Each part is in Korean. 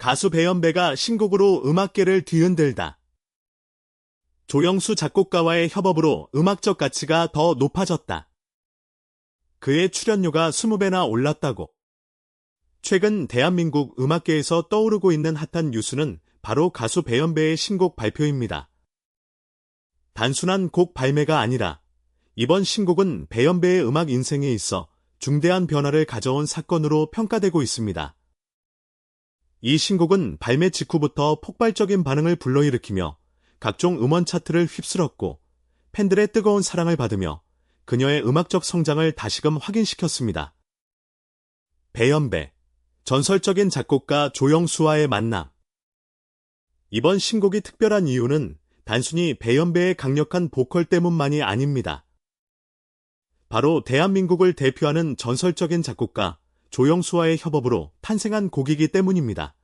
가수 배연배가 신곡으로 음악계를 뒤흔들다. 조영수 작곡가와의 협업으로 음악적 가치가 더 높아졌다. 그의 출연료가 20배나 올랐다고. 최근 대한민국 음악계에서 떠오르고 있는 핫한 뉴스는 바로 가수 배연배의 신곡 발표입니다. 단순한 곡 발매가 아니라 이번 신곡은 배연배의 음악 인생에 있어 중대한 변화를 가져온 사건으로 평가되고 있습니다. 이 신곡은 발매 직후부터 폭발적인 반응을 불러일으키며 각종 음원 차트를 휩쓸었고 팬들의 뜨거운 사랑을 받으며 그녀의 음악적 성장을 다시금 확인시켰습니다. 배연배, 전설적인 작곡가 조영수와의 만남. 이번 신곡이 특별한 이유는 단순히 배연배의 강력한 보컬 때문만이 아닙니다. 바로 대한민국을 대표하는 전설적인 작곡가 조영수와의 협업으로 탄생한 곡이기 때문입니다.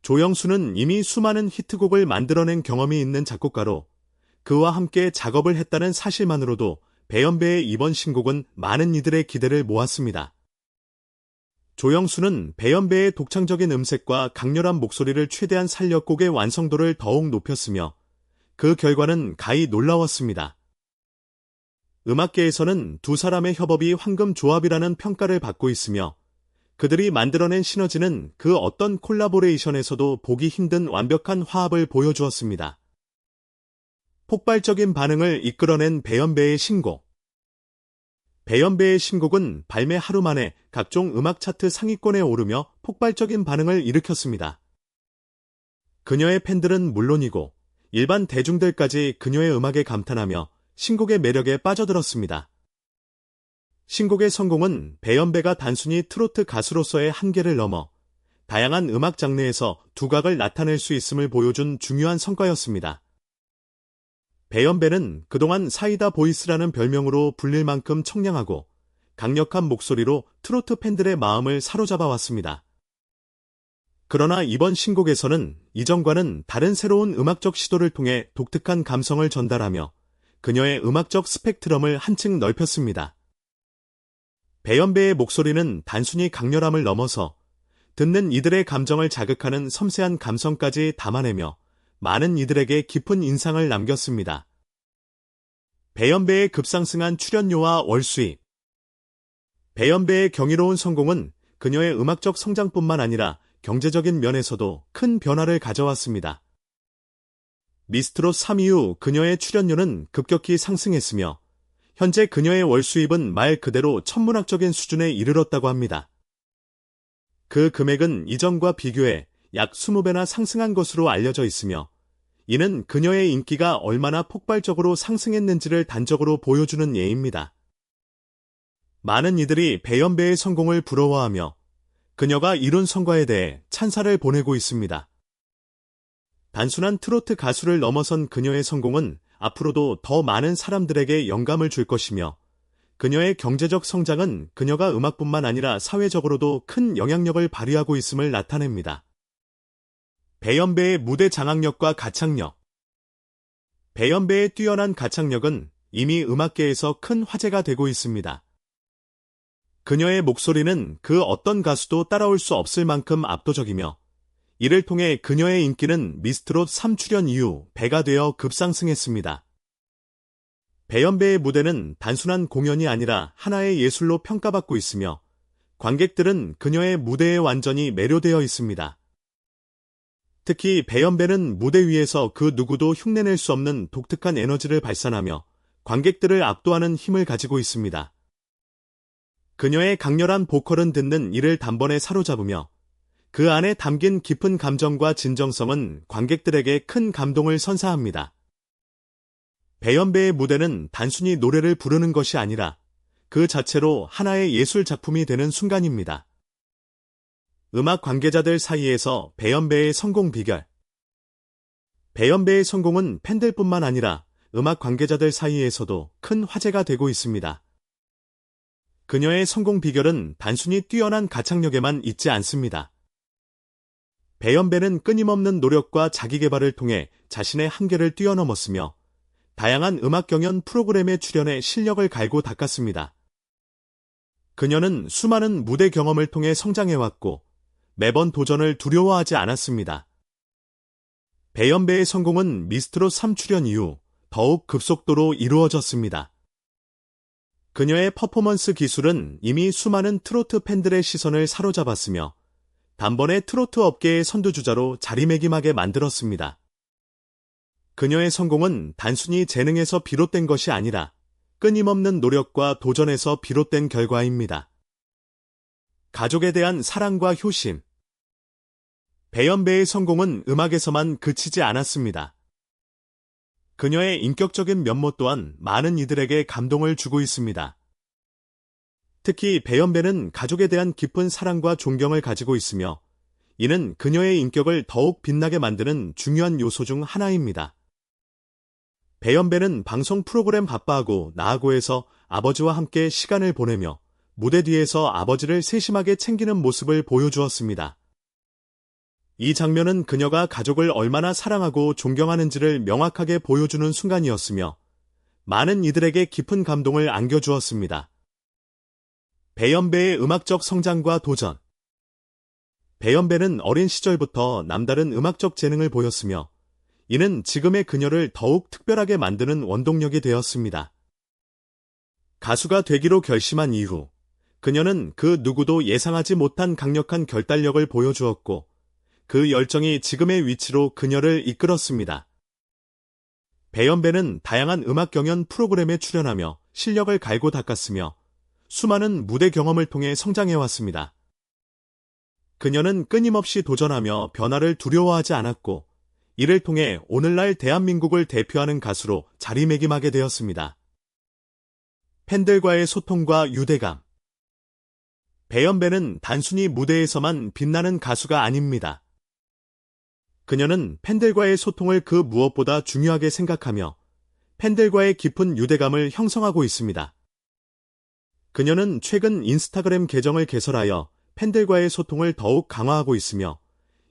조영수는 이미 수많은 히트곡을 만들어낸 경험이 있는 작곡가로 그와 함께 작업을 했다는 사실만으로도 배연배의 이번 신곡은 많은 이들의 기대를 모았습니다. 조영수는 배연배의 독창적인 음색과 강렬한 목소리를 최대한 살려 곡의 완성도를 더욱 높였으며 그 결과는 가히 놀라웠습니다. 음악계에서는 두 사람의 협업이 황금 조합이라는 평가를 받고 있으며 그들이 만들어낸 시너지는 그 어떤 콜라보레이션에서도 보기 힘든 완벽한 화합을 보여주었습니다. 폭발적인 반응을 이끌어낸 배연배의 신곡. 배연배의 신곡은 발매 하루 만에 각종 음악 차트 상위권에 오르며 폭발적인 반응을 일으켰습니다. 그녀의 팬들은 물론이고 일반 대중들까지 그녀의 음악에 감탄하며 신곡의 매력에 빠져들었습니다. 신곡의 성공은 배연배가 단순히 트로트 가수로서의 한계를 넘어 다양한 음악 장르에서 두각을 나타낼 수 있음을 보여준 중요한 성과였습니다. 배연배는 그동안 사이다 보이스라는 별명으로 불릴 만큼 청량하고 강력한 목소리로 트로트 팬들의 마음을 사로잡아 왔습니다. 그러나 이번 신곡에서는 이전과는 다른 새로운 음악적 시도를 통해 독특한 감성을 전달하며 그녀의 음악적 스펙트럼을 한층 넓혔습니다. 배연배의 목소리는 단순히 강렬함을 넘어서 듣는 이들의 감정을 자극하는 섬세한 감성까지 담아내며 많은 이들에게 깊은 인상을 남겼습니다. 배연배의 급상승한 출연료와 월수입 배연배의 경이로운 성공은 그녀의 음악적 성장뿐만 아니라 경제적인 면에서도 큰 변화를 가져왔습니다. 미스트롯 3 이후 그녀의 출연료는 급격히 상승했으며 현재 그녀의 월 수입은 말 그대로 천문학적인 수준에 이르렀다고 합니다. 그 금액은 이전과 비교해 약 20배나 상승한 것으로 알려져 있으며 이는 그녀의 인기가 얼마나 폭발적으로 상승했는지를 단적으로 보여주는 예입니다. 많은 이들이 배연배의 성공을 부러워하며 그녀가 이룬 성과에 대해 찬사를 보내고 있습니다. 단순한 트로트 가수를 넘어선 그녀의 성공은 앞으로도 더 많은 사람들에게 영감을 줄 것이며 그녀의 경제적 성장은 그녀가 음악뿐만 아니라 사회적으로도 큰 영향력을 발휘하고 있음을 나타냅니다. 배연배의 무대 장악력과 가창력 배연배의 뛰어난 가창력은 이미 음악계에서 큰 화제가 되고 있습니다. 그녀의 목소리는 그 어떤 가수도 따라올 수 없을 만큼 압도적이며 이를 통해 그녀의 인기는 미스트롯 3출연 이후 배가 되어 급상승했습니다. 배연배의 무대는 단순한 공연이 아니라 하나의 예술로 평가받고 있으며 관객들은 그녀의 무대에 완전히 매료되어 있습니다. 특히 배연배는 무대 위에서 그 누구도 흉내낼 수 없는 독특한 에너지를 발산하며 관객들을 압도하는 힘을 가지고 있습니다. 그녀의 강렬한 보컬은 듣는 이를 단번에 사로잡으며 그 안에 담긴 깊은 감정과 진정성은 관객들에게 큰 감동을 선사합니다. 배연배의 무대는 단순히 노래를 부르는 것이 아니라 그 자체로 하나의 예술 작품이 되는 순간입니다. 음악 관계자들 사이에서 배연배의 성공 비결 배연배의 성공은 팬들뿐만 아니라 음악 관계자들 사이에서도 큰 화제가 되고 있습니다. 그녀의 성공 비결은 단순히 뛰어난 가창력에만 있지 않습니다. 배연배는 끊임없는 노력과 자기개발을 통해 자신의 한계를 뛰어넘었으며 다양한 음악 경연 프로그램에 출연해 실력을 갈고 닦았습니다. 그녀는 수많은 무대 경험을 통해 성장해왔고 매번 도전을 두려워하지 않았습니다. 배연배의 성공은 미스트롯 3출연 이후 더욱 급속도로 이루어졌습니다. 그녀의 퍼포먼스 기술은 이미 수많은 트로트 팬들의 시선을 사로잡았으며 단번에 트로트 업계의 선두주자로 자리매김하게 만들었습니다. 그녀의 성공은 단순히 재능에서 비롯된 것이 아니라 끊임없는 노력과 도전에서 비롯된 결과입니다. 가족에 대한 사랑과 효심. 배연배의 성공은 음악에서만 그치지 않았습니다. 그녀의 인격적인 면모 또한 많은 이들에게 감동을 주고 있습니다. 특히 배연배는 가족에 대한 깊은 사랑과 존경을 가지고 있으며 이는 그녀의 인격을 더욱 빛나게 만드는 중요한 요소 중 하나입니다. 배연배는 방송 프로그램 바빠하고 나하고에서 아버지와 함께 시간을 보내며 무대 뒤에서 아버지를 세심하게 챙기는 모습을 보여주었습니다. 이 장면은 그녀가 가족을 얼마나 사랑하고 존경하는지를 명확하게 보여주는 순간이었으며 많은 이들에게 깊은 감동을 안겨주었습니다. 배연배의 음악적 성장과 도전 배연배는 어린 시절부터 남다른 음악적 재능을 보였으며 이는 지금의 그녀를 더욱 특별하게 만드는 원동력이 되었습니다. 가수가 되기로 결심한 이후 그녀는 그 누구도 예상하지 못한 강력한 결단력을 보여주었고 그 열정이 지금의 위치로 그녀를 이끌었습니다. 배연배는 다양한 음악 경연 프로그램에 출연하며 실력을 갈고 닦았으며 수많은 무대 경험을 통해 성장해왔습니다. 그녀는 끊임없이 도전하며 변화를 두려워하지 않았고 이를 통해 오늘날 대한민국을 대표하는 가수로 자리매김하게 되었습니다. 팬들과의 소통과 유대감 배연배는 단순히 무대에서만 빛나는 가수가 아닙니다. 그녀는 팬들과의 소통을 그 무엇보다 중요하게 생각하며 팬들과의 깊은 유대감을 형성하고 있습니다. 그녀는 최근 인스타그램 계정을 개설하여 팬들과의 소통을 더욱 강화하고 있으며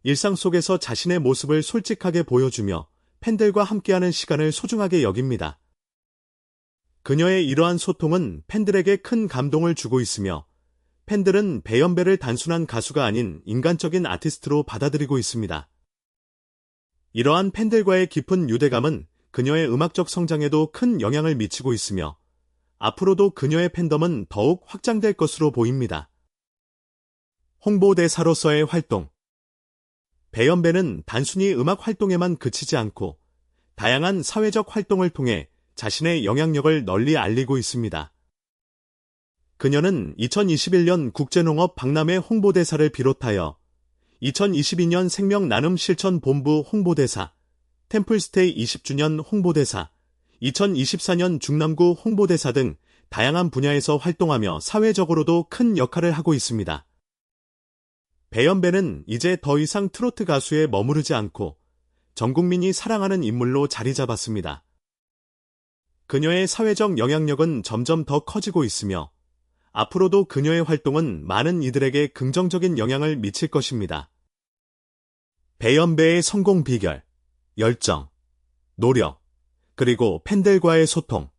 일상 속에서 자신의 모습을 솔직하게 보여주며 팬들과 함께하는 시간을 소중하게 여깁니다. 그녀의 이러한 소통은 팬들에게 큰 감동을 주고 있으며 팬들은 배연배를 단순한 가수가 아닌 인간적인 아티스트로 받아들이고 있습니다. 이러한 팬들과의 깊은 유대감은 그녀의 음악적 성장에도 큰 영향을 미치고 있으며 앞으로도 그녀의 팬덤은 더욱 확장될 것으로 보입니다. 홍보대사로서의 활동 배연배는 단순히 음악 활동에만 그치지 않고 다양한 사회적 활동을 통해 자신의 영향력을 널리 알리고 있습니다. 그녀는 2021년 국제농업 박람회 홍보대사를 비롯하여 2022년 생명 나눔 실천 본부 홍보대사, 템플스테이 20주년 홍보대사, 2024년 중남구 홍보대사 등 다양한 분야에서 활동하며 사회적으로도 큰 역할을 하고 있습니다. 배연배는 이제 더 이상 트로트 가수에 머무르지 않고 전 국민이 사랑하는 인물로 자리 잡았습니다. 그녀의 사회적 영향력은 점점 더 커지고 있으며 앞으로도 그녀의 활동은 많은 이들에게 긍정적인 영향을 미칠 것입니다. 배연배의 성공 비결, 열정, 노력, 그리고 팬들과의 소통.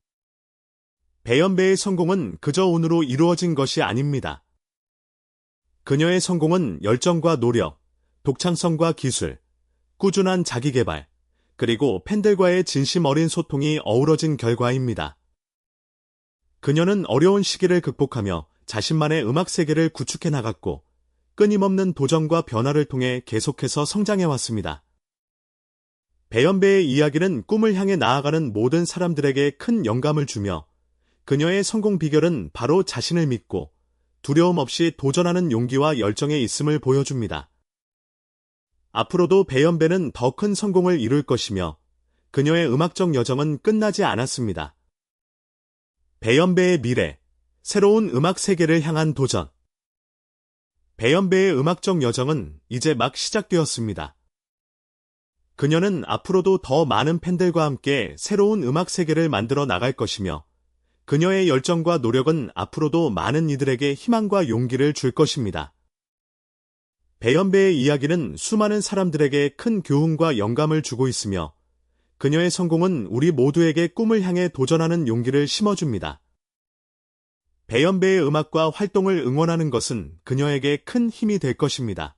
배연배의 성공은 그저 운으로 이루어진 것이 아닙니다. 그녀의 성공은 열정과 노력, 독창성과 기술, 꾸준한 자기개발, 그리고 팬들과의 진심 어린 소통이 어우러진 결과입니다. 그녀는 어려운 시기를 극복하며 자신만의 음악 세계를 구축해 나갔고 끊임없는 도전과 변화를 통해 계속해서 성장해 왔습니다. 배연배의 이야기는 꿈을 향해 나아가는 모든 사람들에게 큰 영감을 주며 그녀의 성공 비결은 바로 자신을 믿고 두려움 없이 도전하는 용기와 열정에 있음을 보여줍니다. 앞으로도 배연배는 더 큰 성공을 이룰 것이며 그녀의 음악적 여정은 끝나지 않았습니다. 배연배의 미래, 새로운 음악 세계를 향한 도전. 배연배의 음악적 여정은 이제 막 시작되었습니다. 그녀는 앞으로도 더 많은 팬들과 함께 새로운 음악 세계를 만들어 나갈 것이며 그녀의 열정과 노력은 앞으로도 많은 이들에게 희망과 용기를 줄 것입니다. 배연배의 이야기는 수많은 사람들에게 큰 교훈과 영감을 주고 있으며 그녀의 성공은 우리 모두에게 꿈을 향해 도전하는 용기를 심어줍니다. 배연배의 음악과 활동을 응원하는 것은 그녀에게 큰 힘이 될 것입니다.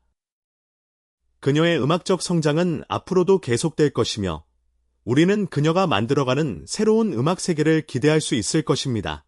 그녀의 음악적 성장은 앞으로도 계속될 것이며 우리는 그녀가 만들어가는 새로운 음악 세계를 기대할 수 있을 것입니다.